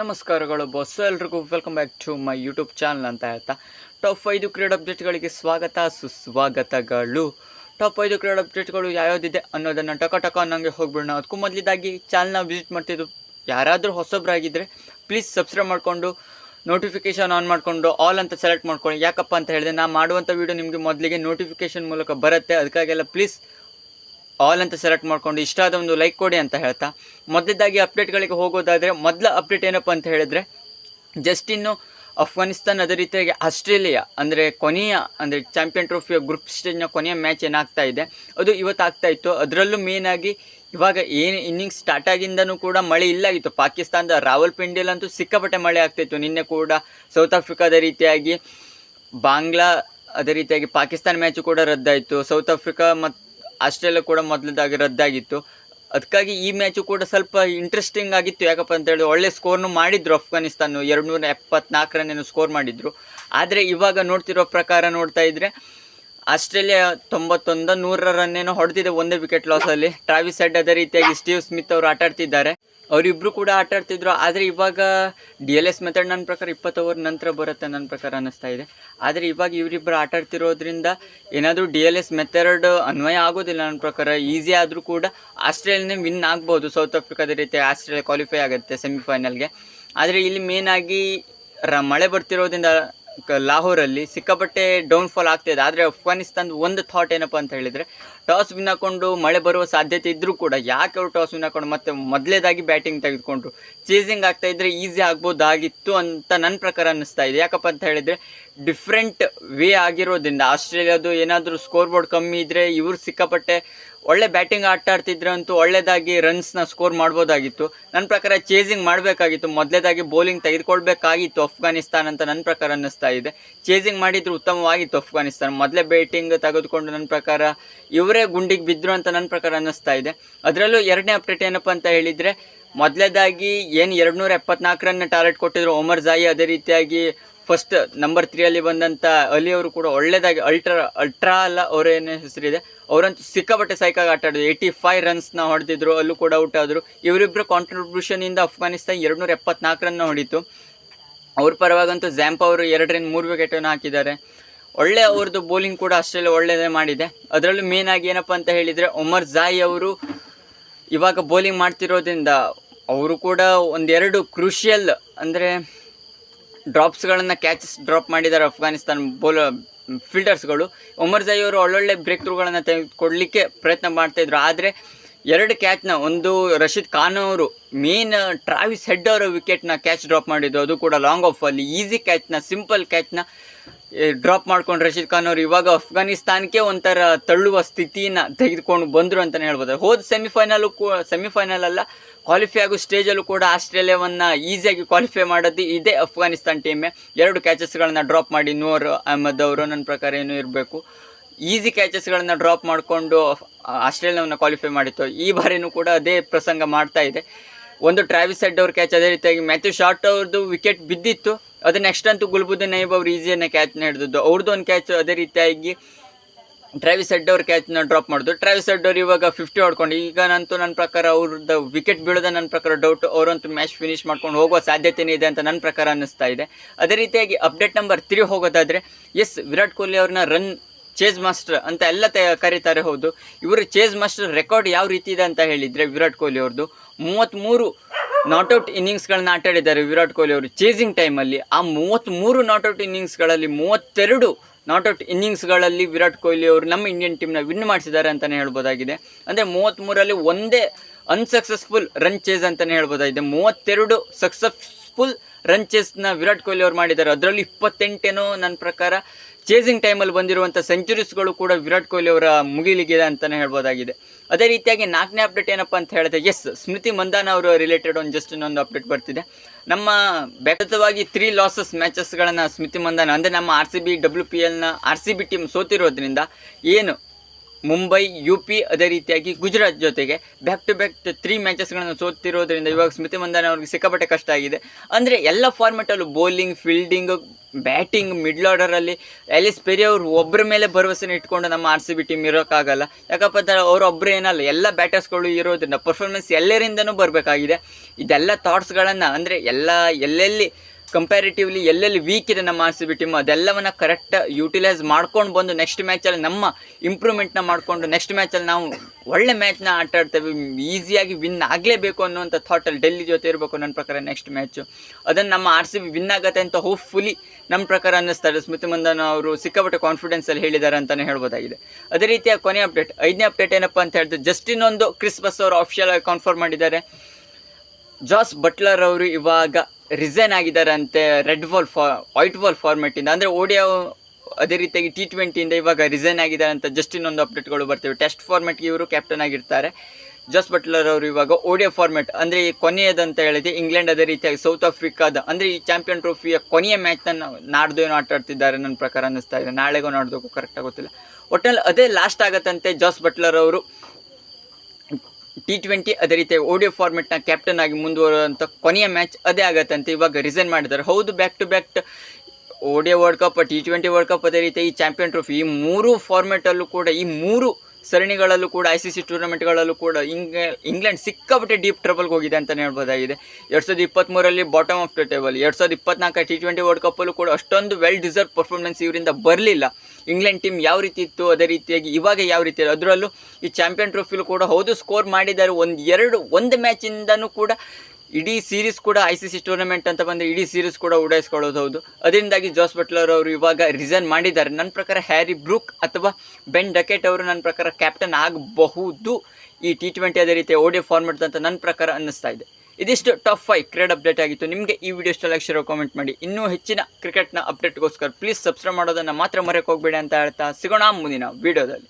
ನಮಸ್ಕಾರಗಳು ಬಾಸ್ ಎಲ್ರಿಗೂ welcome back to my YouTube channel ಅಂತ ಹೇಳ್ತಾ. ಟಾಪ್ ಐದು ಕ್ರೀಡಾ ಅಪ್ಡೇಟ್ಗಳಿಗೆ ಸ್ವಾಗತ, ಸುಸ್ವಾಗತಗಳು. ಟಾಪ್ ಐದು ಕ್ರೀಡಾ ಅಪ್ಡೇಟ್ಗಳು ಯಾವ್ಯಾವ್ದಿದೆ ಅನ್ನೋದನ್ನು ಟಕ ಟಕ ಅನ್ನೋಂಗೆ ಹೋಗ್ಬಿಡೋಣ. ಅದಕ್ಕೂ ಮೊದಲಿದ್ದಾಗಿ ಚಾನಲ್ನ ವಿಸಿಟ್ ಮಾಡ್ತಿದ್ದು ಯಾರಾದರೂ ಹೊಸೊಬ್ಬರಾಗಿದ್ದರೆ ಪ್ಲೀಸ್ ಸಬ್ಸ್ಕ್ರೈಬ್ ಮಾಡಿಕೊಂಡು ನೋಟಿಫಿಕೇಷನ್ ಆನ್ ಮಾಡಿಕೊಂಡು ಆಲ್ ಅಂತ ಸೆಲೆಕ್ಟ್ ಮಾಡ್ಕೊಳ್ಳಿ. ಯಾಕಪ್ಪ ಅಂತ ಹೇಳಿದೆ ನಾನು ಮಾಡುವಂಥ ವೀಡಿಯೋ ನಿಮಗೆ ಮೊದಲಿಗೆ ನೋಟಿಫಿಕೇಷನ್ ಮೂಲಕ ಬರುತ್ತೆ. ಅದಕ್ಕಾಗೆಲ್ಲ ಪ್ಲೀಸ್ ಆಲ್ ಅಂತ ಸೆಲೆಕ್ಟ್ ಮಾಡ್ಕೊಂಡು ಇಷ್ಟ ಆದ ಒಂದು ಲೈಕ್ ಕೊಡಿ ಅಂತ ಹೇಳ್ತಾ. ಮೊದಲದಾಗಿ ಅಪ್ಡೇಟ್ಗಳಿಗೆ ಹೋಗೋದಾದರೆ ಮೊದಲ ಅಪ್ಡೇಟ್ ಏನಪ್ಪ ಅಂತ ಹೇಳಿದ್ರೆ ಜಸ್ಟ್ ಇನ್ನು ಅಫ್ಘಾನಿಸ್ತಾನ್ ಅದೇ ರೀತಿಯಾಗಿ ಆಸ್ಟ್ರೇಲಿಯಾ ಅಂದರೆ ಕೊನೆಯ ಅಂದರೆ ಚಾಂಪಿಯನ್ ಟ್ರೋಫಿಯ ಗ್ರೂಪ್ ಸ್ಟೇಜ್ನ ಕೊನೆಯ ಮ್ಯಾಚ್ ಏನಾಗ್ತಾ ಇದೆ, ಅದು ಇವತ್ತು ಆಗ್ತಾ ಇತ್ತು. ಅದರಲ್ಲೂ ಮೇನಾಗಿ ಇವಾಗ ಏನು ಇನ್ನಿಂಗ್ಸ್ ಸ್ಟಾರ್ಟ್ ಆಗಿಂದನೂ ಕೂಡ ಮಳೆ ಇಲ್ಲಾಗಿತ್ತು ಪಾಕಿಸ್ತಾನದ ರಾವಲ್ಪಿಂಡಿಯಲ್ಲಂತೂ ಸಿಕ್ಕಾಪಟ್ಟೆ ಮಳೆ ಆಗ್ತಾಯಿತ್ತು ನಿನ್ನೆ ಕೂಡ ಸೌತ್ ಆಫ್ರಿಕಾದ ರೀತಿಯಾಗಿ ಬಾಂಗ್ಲಾ ಅದೇ ರೀತಿಯಾಗಿ ಪಾಕಿಸ್ತಾನ ಮ್ಯಾಚು ಕೂಡ ರದ್ದಾಯಿತು. ಸೌತ್ ಆಫ್ರಿಕಾ ಮತ್ತು ಆಸ್ಟ್ರೇಲಿಯಾ ಕೂಡ ಮೊದಲದಾಗಿ ರದ್ದಾಗಿತ್ತು. ಅದಕ್ಕಾಗಿ ಈ ಮ್ಯಾಚು ಕೂಡ ಸ್ವಲ್ಪ ಇಂಟ್ರೆಸ್ಟಿಂಗ್ ಆಗಿತ್ತು. ಯಾಕಪ್ಪ ಅಂತ ಹೇಳಿದ್ರೆ ಒಳ್ಳೆ ಸ್ಕೋರ್ನು ಮಾಡಿದ್ರು ಅಫ್ಘಾನಿಸ್ತಾನ ಎರಡು ನೂರ ಎಪ್ಪತ್ನಾಲ್ಕು ರನ್ನೇನು ಸ್ಕೋರ್ ಮಾಡಿದ್ರು. ಆದರೆ ಇವಾಗ ನೋಡ್ತಿರೋ ಪ್ರಕಾರ ನೋಡ್ತಾ ಇದ್ರೆ ಆಸ್ಟ್ರೇಲಿಯಾ ತೊಂಬತ್ತೊಂದು ನೂರ ರನ್ನೇನೋ ಹೊಡೆದಿದೆ ಒಂದೇ ವಿಕೆಟ್ ಲಾಸಲ್ಲಿ ಟ್ರಾವಿಸ್ ಹೆಡ್ ಅದೇ ರೀತಿಯಾಗಿ ಸ್ಟೀವ್ ಸ್ಮಿತ್ ಅವರು ಆಟಾಡ್ತಿದ್ದಾರೆ. ಅವರಿಬ್ಬರು ಕೂಡ ಆಟಾಡ್ತಿದ್ರು, ಆದರೆ ಇವಾಗ ಡಿ ಎಲ್ ಎಸ್ ಮೆಥಡ್ ನನ್ನ ಪ್ರಕಾರ ಇಪ್ಪತ್ತು ಓವರ್ ನಂತರ ಬರುತ್ತೆ ನನ್ನ ಪ್ರಕಾರ ಅನ್ನಿಸ್ತಾ ಇದೆ. ಆದರೆ ಇವಾಗ ಇವರಿಬ್ಬರು ಆಟಾಡ್ತಿರೋದ್ರಿಂದ ಏನಾದರೂ ಡಿ ಎಲ್ ಎಸ್ ಮೆಥಡ್ ಅನ್ವಯ ಆಗೋದಿಲ್ಲ ನನ್ನ ಪ್ರಕಾರ. ಈಸಿ ಆದರೂ ಕೂಡ ಆಸ್ಟ್ರೇಲಿಯಾನೇ ವಿನ್ ಆಗ್ಬೋದು. ಸೌತ್ ಆಫ್ರಿಕಾದ ರೀತಿ ಆಸ್ಟ್ರೇಲಿಯಾ ಕ್ವಾಲಿಫೈ ಆಗುತ್ತೆ ಸೆಮಿಫೈನಲ್ಗೆ ಆದರೆ ಇಲ್ಲಿ ಮೇನ್ ಆಗಿ ರ ಮಳೆ ಬರ್ತಿರೋದ್ರಿಂದ ಲಾಹೋರಲ್ಲಿ ಸಿಕ್ಕಾಪಟ್ಟೆ ಡೌನ್ಫಾಲ್ ಆಗ್ತಿದೆ ಆದರೆ ಅಫ್ಘಾನಿಸ್ತಾನದ ಒಂದು ಥಾಟ್ ಏನಪ್ಪ ಅಂತ ಹೇಳಿದರೆ ಟಾಸ್ ವಿನ್ ಹಾಕೊಂಡು ಮಳೆ ಬರುವ ಸಾಧ್ಯತೆ ಇದ್ದರೂ ಕೂಡ ಯಾಕೆ ಅವ್ರು ಟಾಸ್ ವಿನ್ ಹಾಕೊಂಡು ಮತ್ತೆ ಮೊದಲೇದಾಗಿ ಬ್ಯಾಟಿಂಗ್ ತೆಗೆದುಕೊಂಡ್ರು? ಚೇಸಿಂಗ್ ಆಗ್ತಾ ಇದ್ರೆ ಈಸಿ ಆಗ್ಬೋದಾಗಿತ್ತು ಅಂತ ನನ್ನ ಪ್ರಕಾರ ಅನ್ನಿಸ್ತಾ ಇದೆ. ಯಾಕಪ್ಪ ಅಂತ ಹೇಳಿದರೆ ಡಿಫ್ರೆಂಟ್ ವೇ ಆಗಿರೋದ್ರಿಂದ, ಆಸ್ಟ್ರೇಲಿಯಾದು ಏನಾದರೂ ಸ್ಕೋರ್ ಬೋರ್ಡ್ ಕಮ್ಮಿ ಇದ್ದರೆ ಇವರು ಸಿಕ್ಕಾಪಟ್ಟೆ ಒಳ್ಳೆ ಬ್ಯಾಟಿಂಗ್ ಆಟ ಆಡ್ತಿದ್ರೆ ಅಂತೂ ಒಳ್ಳೆಯದಾಗಿ ರನ್ಸ್ನ ಸ್ಕೋರ್ ಮಾಡ್ಬೋದಾಗಿತ್ತು. ನನ್ನ ಪ್ರಕಾರ ಚೇಸಿಂಗ್ ಮಾಡಬೇಕಾಗಿತ್ತು. ಮೊದಲೇದಾಗಿ ಬೌಲಿಂಗ್ ತೆಗೆದುಕೊಳ್ಬೇಕಾಗಿತ್ತು ಅಫ್ಘಾನಿಸ್ತಾನ್ ಅಂತ ನನ್ನ ಪ್ರಕಾರ ಅನ್ನಿಸ್ತಾ ಇದೆ. ಚೇಸಿಂಗ್ ಮಾಡಿದ್ರು ಉತ್ತಮವಾಗಿತ್ತು ಅಫ್ಘಾನಿಸ್ತಾನ. ಮೊದಲೇ ಬ್ಯಾಟಿಂಗ್ ತೆಗೆದುಕೊಂಡು ನನ್ನ ಪ್ರಕಾರ ಇವರೇ ಗುಂಡಿಗೆ ಬಿದ್ದರು ಅಂತ ನನ್ನ ಪ್ರಕಾರ ಅನ್ನಿಸ್ತಾ ಇದೆ. ಅದರಲ್ಲೂ ಎರಡನೇ ಅಪ್ಡೇಟ್ ಏನಪ್ಪ ಅಂತ ಹೇಳಿದರೆ, ಮೊದಲೇದಾಗಿ ಏನು ಎರಡು ನೂರ ಎಪ್ಪತ್ನಾಲ್ಕರನ್ನ ಟಾರ್ಗೆಟ್ ಕೊಟ್ಟಿದ್ರು ಒಮರ್ ಜಾಯಿ ಅದೇ ರೀತಿಯಾಗಿ ಫಸ್ಟ್ ನಂಬರ್ ತ್ರೀಯಲ್ಲಿ ಬಂದಂಥ ಅಲಿ ಅವರು ಕೂಡ ಒಳ್ಳೆಯದಾಗಿ ಅಲ್ಟ್ರಾ ಅಲ್ಟ್ರಾ ಅಲ್ಲ ಅವರೇನು ಹೆಸರಿದೆ? ಅವರಂತೂ ಸಿಕ್ಕಾಪಟ್ಟೆ ಸೈಕಾಗಿ ಆಟ ಆಡಿದ್ರು. ಏಯ್ಟಿ ಫೈವ್ ರನ್ಸ್ನ ಹೊಡೆದಿದ್ರು, ಅಲ್ಲೂ ಕೂಡ ಔಟ್ ಆದರು. ಇವರಿಬ್ಬರ ಕಾಂಟ್ರಿಬ್ಯೂಷನಿಂದ ಅಫ್ಘಾನಿಸ್ತಾನ ಎರಡು ನೂರ ಎಪ್ಪತ್ನಾಲ್ಕು ರನ್ನ ಹೊಡಿತು. ಅವ್ರ ಪರವಾಗಂತೂ ಜ್ಯಾಂಪ ಅವರು ಎರಡರಿಂದ ಮೂರು ವಿಕೆಟನ್ನು ಹಾಕಿದ್ದಾರೆ. ಒಳ್ಳೆ ಅವ್ರದ್ದು ಬೌಲಿಂಗ್ ಕೂಡ ಆಸ್ಟ್ರೇಲಿಯಾ ಒಳ್ಳೆಯದೇ ಮಾಡಿದೆ. ಅದರಲ್ಲೂ ಮೇನ್ ಆಗಿ ಏನಪ್ಪ ಅಂತ ಹೇಳಿದರೆ ಒಮರ್ ಜಾಯಿ ಅವರು ಇವಾಗ ಬೌಲಿಂಗ್ ಮಾಡ್ತಿರೋದ್ರಿಂದ ಅವರು ಕೂಡ ಒಂದೆರಡು ಕ್ರೂಷಿಯಲ್ ಅಂದರೆ ಡ್ರಾಪ್ಸ್ಗಳನ್ನು ಕ್ಯಾಚಸ್ ಡ್ರಾಪ್ ಮಾಡಿದ್ದಾರೆ ಅಫ್ಘಾನಿಸ್ತಾನ್ ಬೋಲ ಫೀಲ್ಡರ್ಸ್ಗಳು ಒಮರ್ ಜೈ ಅವರು ಒಳ್ಳೊಳ್ಳೆ ಬ್ರೇಕ್ ಥ್ರೂಗಳನ್ನು ತೆಗೆದುಕೊಡ್ಲಿಕ್ಕೆ ಪ್ರಯತ್ನ ಮಾಡ್ತಾಯಿದ್ರು ಆದರೆ ಎರಡು ಕ್ಯಾಚ್ನ ಒಂದು ರಶೀದ್ ಖಾನ್ ಅವರು ಮೇನ್ ಟ್ರಾವಿಸ್ ಹೆಡ್ ಅವರ ವಿಕೆಟ್ನ ಕ್ಯಾಚ್ ಡ್ರಾಪ್ ಮಾಡಿದ್ದು. ಅದು ಕೂಡ ಲಾಂಗ್ ಆಫ್ ಅಲ್ಲಿ. ಈಸಿ ಕ್ಯಾಚ್ನ ಸಿಂಪಲ್ ಕ್ಯಾಚ್ನ ಡ್ರಾಪ್ ಮಾಡ್ಕೊಂಡು ರಶೀದ್ ಖಾನ್ ಅವರು ಇವಾಗ ಅಫ್ಘಾನಿಸ್ತಾನಕ್ಕೆ ಒಂಥರ ತಳ್ಳುವ ಸ್ಥಿತಿನ ತೆಗೆದುಕೊಂಡು ಬಂದರು ಅಂತಲೇ ಹೇಳ್ಬೋದು. ಹೋದ ಸೆಮಿಫೈನಲು ಕೂ ಸೆಮಿಫೈನಲ್ ಅಲ್ಲ ಕ್ವಾಲಿಫೈ ಆಗೋ ಸ್ಟೇಜಲ್ಲೂ ಕೂಡ ಆಸ್ಟ್ರೇಲಿಯಾವನ್ನು ಈಸಿಯಾಗಿ ಕ್ವಾಲಿಫೈ ಮಾಡೋದು ಇದೇ ಅಫ್ಘಾನಿಸ್ತಾನ್ ಟೀಮೇ ಎರಡು ಕ್ಯಾಚಸ್ಗಳನ್ನು ಡ್ರಾಪ್ ಮಾಡಿ ನೂರ್ ಅಹಮದ್ ಅವರು ನನ್ನ ಪ್ರಕಾರ ಏನು ಇರಬೇಕು. ಈಸಿ ಕ್ಯಾಚಸ್ಗಳನ್ನು ಡ್ರಾಪ್ ಮಾಡಿಕೊಂಡು ಆಸ್ಟ್ರೇಲಿಯಾವನ್ನು ಕ್ವಾಲಿಫೈ ಮಾಡಿತ್ತು. ಈ ಬಾರಿನೂ ಕೂಡ ಅದೇ ಪ್ರಸಂಗ ಮಾಡ್ತಾ ಇದೆ. ಒಂದು ಟ್ರಾವಿಸ್ ಹೆಡ್ ಅವ್ರ ಕ್ಯಾಚ್ ಅದೇ ರೀತಿಯಾಗಿ ಮ್ಯಾಥ್ಯೂ ಶಾರ್ಟ್ ಅವ್ರದ್ದು ವಿಕೆಟ್ ಬಿದ್ದಿತ್ತು. ಅದು ನೆಕ್ಸ್ಟ್ ಅಂತೂ ಗುಲ್ಬುದ್ದೀನ್ ನೈಬ್ ಅವ್ರು ಈಸಿಯನ್ನು ಕ್ಯಾಚ್ನ ಹಿಡಿದಿದ್ದು ಅವ್ರದ್ದು ಒಂದು ಕ್ಯಾಚ್ ಅದೇ ರೀತಿಯಾಗಿ ಟ್ರಾವಿಸ್ ಹೆಡ್ ಅವ್ರ ಕ್ಯಾಚ್ನ ಡ್ರಾಪ್ ಮಾಡಿದ್ರು ಟ್ರಾವಿಸ್ ಹೆಡ್ ಇವಾಗ ಫಿಫ್ಟಿ ಹೊಡ್ಕೊಂಡು, ಈಗ ನಂತೂ ನನ್ನ ಪ್ರಕಾರ ಅವ್ರದ್ದು ವಿಕೆಟ್ ಬೀಳೋದ ನನ್ನ ಪ್ರಕಾರ ಡೌಟ್ ಅವರಂತೂ ಮ್ಯಾಚ್ ಫಿನಿಶ್ ಮಾಡ್ಕೊಂಡು ಹೋಗುವ ಸಾಧ್ಯತೆನೇ ಇದೆ ಅಂತ ನನ್ನ ಪ್ರಕಾರ ಅನ್ನಿಸ್ತಾ ಇದೆ. ಅದೇ ರೀತಿಯಾಗಿ ಅಪ್ಡೇಟ್ ನಂಬರ್ ತ್ರೀ ಹೋಗೋದಾದರೆ ಎಸ್ ವಿರಾಟ್ ಕೊಹ್ಲಿ ಅವ್ರನ್ನ ರನ್ ಚೇಜ್ ಮಾಸ್ಟರ್ ಅಂತ ಎಲ್ಲ ತ, ಕರೀತಾರೆ ಹೌದು. ಇವರು ಚೇಸ್ ಮಾಸ್ಟರ್ ರೆಕಾರ್ಡ್ ಯಾವ ರೀತಿ ಇದೆ ಅಂತ ಹೇಳಿದರೆ ವಿರಾಟ್ ಕೊಹ್ಲಿ ಅವ್ರದ್ದು ಮೂವತ್ತ್ಮೂರು ನಾಟ್ಔಟ್ ಇನ್ನಿಂಗ್ಸ್ಗಳನ್ನ ಆಟಾಡಿದ್ದಾರೆ ವಿರಾಟ್ ಕೊಹ್ಲಿ ಅವರು. ಚೇಸಿಂಗ್ ಟೈಮಲ್ಲಿ ಆ ಮೂವತ್ತ್ಮೂರು ನಾಟ್ಔಟ್ ಇನ್ನಿಂಗ್ಸ್ಗಳಲ್ಲಿ ಮೂವತ್ತೆರಡು ನಾಟ್ಔಟ್ ಇನ್ನಿಂಗ್ಸ್ಗಳಲ್ಲಿ ವಿರಾಟ್ ಕೊಹ್ಲಿ ಅವರು ನಮ್ಮ ಇಂಡಿಯನ್ ಟೀಮ್ನ ವಿನ್ ಮಾಡಿಸಿದ್ದಾರೆ ಅಂತಲೇ ಹೇಳ್ಬೋದಾಗಿದೆ. ಅಂದರೆ ಮೂವತ್ತ್ಮೂರಲ್ಲಿ ಒಂದೇ ಅನ್ಸಕ್ಸಸ್ಫುಲ್ ರನ್ ಚೇಸ್ ಅಂತಲೇ ಹೇಳ್ಬೋದಾಗಿದೆ. ಮೂವತ್ತೆರಡು ಸಕ್ಸಸ್ಫುಲ್ ರನ್ ಚೇಸ್ನ ವಿರಾಟ್ ಕೊಹ್ಲಿ ಅವರು ಮಾಡಿದ್ದಾರೆ. ಅದರಲ್ಲಿ ಇಪ್ಪತ್ತೆಂಟೇನೋ ನನ್ನ ಪ್ರಕಾರ ಚೇಸಿಂಗ್ ಟೈಮಲ್ಲಿ ಬಂದಿರುವಂಥ ಸೆಂಚುರೀಸ್ಗಳು ಕೂಡ ವಿರಾಟ್ ಕೊಹ್ಲಿ ಅವರ ಮುಗಿಲಿಗಿದೆ ಅಂತಲೇ ಹೇಳ್ಬೋದಾಗಿದೆ. ಅದೇ ರೀತಿಯಾಗಿ ನಾಲ್ಕನೇ ಅಪ್ಡೇಟ್ ಏನಪ್ಪ ಅಂತ ಹೇಳಿದೆ ಎಸ್ ಸ್ಮೃತಿ ಮಂದಾನ ಅವರು ರಿಲೇಟೆಡ್ ಒಂದು ಜಸ್ಟ್ ಇನ್ನೊಂದು ಅಪ್ಡೇಟ್ ಬರ್ತಿದೆ. ನಮ್ಮ ಬೆಟ್ಟದವಾಗಿ ತ್ರೀ ಲಾಸಸ್ ಮ್ಯಾಚಸ್ಗಳನ್ನು ಸ್ಮೃತಿ ಮಂದಾನ, ಅಂದರೆ ನಮ್ಮ R C B W P ಎಲ್ನ R C B team ಸೋತಿರೋದ್ರಿಂದ ಏನು ಮುಂಬೈ ಯು ಪಿ ಅದೇ ರೀತಿಯಾಗಿ ಗುಜರಾತ್ ಜೊತೆಗೆ ಬ್ಯಾಕ್ ಟು ಬ್ಯಾಕ್ ತ್ರೀ ಮ್ಯಾಚಸ್ಗಳನ್ನು ಸೋತಿರೋದ್ರಿಂದ ಇವಾಗ ಸ್ಮಿತಿ ಮಂದಾನ ಅವ್ರಿಗೆ ಸಿಕ್ಕಾಪಟ್ಟೆ ಕಷ್ಟ ಆಗಿದೆ. ಅಂದರೆ ಎಲ್ಲ ಫಾರ್ಮೆಟಲ್ಲೂ ಬೌಲಿಂಗ್ ಫೀಲ್ಡಿಂಗ್ ಬ್ಯಾಟಿಂಗ್ ಮಿಡ್ಲ್ ಆರ್ಡರಲ್ಲಿ ಎಲಿಸ್ ಪೆರಿ ಅವರು ಒಬ್ಬರ ಮೇಲೆ ಭರವಸೆನ ಇಟ್ಕೊಂಡು ನಮ್ಮ ಆರ್ ಸಿ ಬಿ ಟೀಮ್ ಇರೋಕ್ಕಾಗಲ್ಲ. ಯಾಕಪ್ಪ ಅಂದರೆ ಅವರು ಒಬ್ಬರು ಏನಲ್ಲ, ಎಲ್ಲ ಬ್ಯಾಟರ್ಸ್ಗಳು ಇರೋದ್ರಿಂದ ಪರ್ಫಾರ್ಮೆನ್ಸ್ ಎಲ್ಲರಿಂದನೂ ಬರಬೇಕಾಗಿದೆ. ಇದೆಲ್ಲ ಥಾಟ್ಸ್ಗಳನ್ನು ಅಂದರೆ ಎಲ್ಲ ಎಲ್ಲೆಲ್ಲಿ ಕಂಪ್ಯಾರಿಟಿವ್ಲಿ ಎಲ್ಲೆಲ್ಲಿ ವೀಕ್ ಇದೆ ನಮ್ಮ ಆರ್ ಸಿ ಬಿ ಟೀಮ್ ಅದೆಲ್ಲವನ್ನು ಕರೆಕ್ಟ್ ಯೂಟಿಲೈಸ್ ಮಾಡ್ಕೊಂಡು ಬಂದು ನೆಕ್ಸ್ಟ್ ಮ್ಯಾಚಲ್ಲಿ ನಮ್ಮ ಇಂಪ್ರೂವ್ಮೆಂಟ್ನ ಮಾಡಿಕೊಂಡು ನೆಕ್ಸ್ಟ್ ಮ್ಯಾಚಲ್ಲಿ ನಾವು ಒಳ್ಳೆ ಮ್ಯಾಚ್ನ ಆಟ ಆಡ್ತೇವೆ ಈಸಿಯಾಗಿ ವಿನ್ ಆಗಲೇಬೇಕು ಅನ್ನುವಂಥ ಥಾಟಲ್ಲಿ ಡೆಲ್ಲಿ ಜೊತೆ ಇರಬೇಕು ನನ್ನ ಪ್ರಕಾರ ನೆಕ್ಸ್ಟ್ ಮ್ಯಾಚು ಅದನ್ನು ನಮ್ಮ ಆರ್ ಸಿ ಬಿ ವಿನ್ ಆಗತ್ತೆ ಅಂತ ಹೋಪ್ಫುಲಿ ನಮ್ಮ ಪ್ರಕಾರ ಅನ್ನಿಸ್ತಾರೆ ಸ್ಮೃತಿ ಮಂದನ ಅವರು ಸಿಕ್ಕಾಪಟ್ಟೆ ಕಾನ್ಫಿಡೆನ್ಸಲ್ಲಿ ಹೇಳಿದ್ದಾರೆ ಅಂತಲೇ ಹೇಳ್ಬೋದಾಗಿದೆ. ಅದೇ ರೀತಿಯ ಕೊನೆ ಅಪ್ಡೇಟ್ ಐದನೇ ಅಪ್ಡೇಟ್ ಏನಪ್ಪ ಅಂತ ಹೇಳಿದ್ರೆ ಜಸ್ಟ್ ಇನ್ನೊಂದು ಕ್ರಿಸ್ಮಸ್ ಅವರು ಅಫಿಷಿಯಲ್ ಆಗಿ ಕನ್ಫರ್ಮ್ ಮಾಡಿದ್ದಾರೆ. ಜಾಸ್ ಬಟ್ಲರ್ ಅವರು ಇವಾಗ ರಿಸೈನ್ ಆಗಿದ್ದಾರಂತೆ ರೆಡ್ ಬಾಲ್ ಫಾ ವೈಟ್ ಬಾಲ್ ಫಾರ್ಮೆಟಿಂದ ಅಂದರೆ ಓಡಿಯಾ ಅದೇ ರೀತಿಯಾಗಿ ಟಿ ಟ್ವೆಂಟಿಯಿಂದ ಇವಾಗ ರಿಸೈನ್ ಆಗಿದ್ದಾರೆ ಅಂತ ಜಸ್ಟ್ ಇನ್ನೊಂದು ಅಪ್ಡೇಟ್ಗಳು ಬರ್ತವೆ. ಟೆಸ್ಟ್ ಫಾರ್ಮೆಟ್ಗೆ ಇವರು ಕ್ಯಾಪ್ಟನ್ ಆಗಿರ್ತಾರೆ. ಜಾಸ್ ಬಟ್ಲರ್ ಅವರು ಇವಾಗ ಓಡಿಯಾ ಫಾರ್ಮೆಟ್ ಅಂದರೆ ಈ ಕೊನೆಯದಂತ ಹೇಳಿದೆ ಇಂಗ್ಲೆಂಡ್ ಅದೇ ರೀತಿಯಾಗಿ ಸೌತ್ ಆಫ್ರಿಕಾದ ಅಂದರೆ ಈ ಚಾಂಪಿಯನ್ ಟ್ರೋಫಿಯ ಕೊನೆಯ ಮ್ಯಾಚ್ನ ನಾಡ್ದು ಏನೋ ಆಟ ಆಡ್ತಿದ್ದಾರೆ ನನ್ನ ಪ್ರಕಾರ ಅನ್ನಿಸ್ತಾ ಇದೆ. ನಾಳೆಗೋ ನಾಡ್ದಕ್ಕೂ ಕರೆಕ್ಟ್ ಗೊತ್ತಿಲ್ಲ. ಒಟ್ಟಲ್ಲಿ ಅದೇ ಲಾಸ್ಟ್ ಆಗತ್ತಂತೆ ಜಾಸ್ ಬಟ್ಲರ್ ಅವರು. ಟಿ ಟ್ವೆಂಟಿ ಅದೇ ರೀತಿ ಓಡಿಯೋ ಫಾರ್ಮೆಟ್ನ ಕ್ಯಾಪ್ಟನ್ ಆಗಿ ಮುಂದುವರುವಂಥ ಕೊನೆಯ ಮ್ಯಾಚ್ ಅದೇ ಆಗತ್ತಂತೆ ಇವಾಗ ರಿಸೈನ್ ಮಾಡಿದ್ದಾರೆ. ಹೌದು back to back ಓಡಿಯೋ World Cup T twenty World Cup ಅದೇ ರೀತಿ ಈ ಚಾಂಪಿಯನ್ ಟ್ರೋಫಿ ಈ ಮೂರು ಫಾರ್ಮೆಟಲ್ಲೂ ಕೂಡ, ಈ ಮೂರು ಸರಣಿಗಳಲ್ಲೂ ಕೂಡ ಐ ಸಿ ಸಿ ಟೂರ್ನಮೆಂಟ್ಗಳಲ್ಲೂ ಕೂಡ ಇಂಗ್ ಇಂಗ್ಲೆಂಡ್ ಸಿಕ್ಕಾಪಟ್ಟೆ ಡೀಪ್ ಟ್ರಬಲ್ಗೆ ಹೋಗಿದೆ ಅಂತಲೇ ಹೇಳ್ಬೋದಾಗಿದೆ. ಎರಡು ಸಾವಿರದ ಇಪ್ಪತ್ತ್ಮೂರಲ್ಲಿ ಬಾಟಮ್ ಆಫ್ ದ ಟೇಬಲ್ ಎರಡು ಸಾವಿರದ ಇಪ್ಪತ್ನಾಲ್ಕು ಟಿ ಟ್ವೆಂಟಿ ವರ್ಲ್ಡ್ ಕಪ್ಪಲ್ಲೂ ಕೂಡ ಅಷ್ಟೊಂದು ವೆಲ್ ಡಿಸರ್ವ್ ಪರ್ಫಾರ್ಮೆನ್ಸ್ ಇವರಿಂದ ಬರಲಿಲ್ಲ. ಇಂಗ್ಲೆಂಡ್ ಟೀಮ್ ಯಾವ ರೀತಿ ಇತ್ತು, ಅದೇ ರೀತಿಯಾಗಿ ಇವಾಗ ಯಾವ ರೀತಿ ಅದರಲ್ಲೂ ಈ ಚಾಂಪಿಯನ್ ಟ್ರೋಫಿಲು ಕೂಡ ಹೌದು, ಸ್ಕೋರ್ ಮಾಡಿದ್ದಾರೆ. ಒಂದು ಎರಡು, ಒಂದು ಮ್ಯಾಚಿಂದನೂ ಕೂಡ ಇಡೀ ಸೀರೀಸ್ ಕೂಡ ಐ ಸಿ ಸಿ ಟೂರ್ನಮೆಂಟ್ ಅಂತ ಬಂದರೆ ಇಡೀ ಸೀರೀಸ್ ಕೂಡ ಉಡಾಯಿಸ್ಕೊಳ್ಳೋದು ಹೌದು. ಅದರಿಂದಾಗಿ ಜೋಸ್ ಬಟ್ಲರ್ ಅವರು ಇವಾಗ ರಿಸೈನ್ ಮಾಡಿದ್ದಾರೆ. ನನ್ನ ಪ್ರಕಾರ ಹ್ಯಾರಿ ಬ್ರೂಕ್ ಅಥವಾ ಬೆನ್ ಡಕೆಟ್ ಅವರು ನನ್ನ ಪ್ರಕಾರ ಕ್ಯಾಪ್ಟನ್ ಆಗಬಹುದು ಈ ಟಿ ಟ್ವೆಂಟಿ ಅದೇ ರೀತಿ ಓಡಿಯೋ ಫಾರ್ಮೆಟ್ ಅಂತ ನನ್ನ ಪ್ರಕಾರ ಅನ್ನಿಸ್ತಾ ಇದೆ. ಇದಿಷ್ಟು ಟಾಪ್ ಫೈವ್ ಕ್ರಿಕೆಟ್ ಅಪ್ಡೇಟ್ ಆಗಿತ್ತು. ನಿಮಗೆ ಈ ವಿಡಿಯೋ ಇಷ್ಟ ಲಕ್ಷ ಕಾಮೆಂಟ್ ಮಾಡಿ. ಇನ್ನೂ ಹೆಚ್ಚಿನ ಕ್ರಿಕೆಟ್ನ ಅಪ್ಡೇಟ್ಗೋಸ್ಕರ ಪ್ಲೀಸ್ ಸಬ್ಸ್ಕ್ರೈಬ್ ಮಾಡೋದನ್ನು ಮಾತ್ರ ಮರೆಯೋಕೆ ಹೋಗಬೇಡಿ ಅಂತ ಹೇಳ್ತಾ ಸಿಗೋಣ ಮುಂದಿನ ವಿಡಿಯೋದಲ್ಲಿ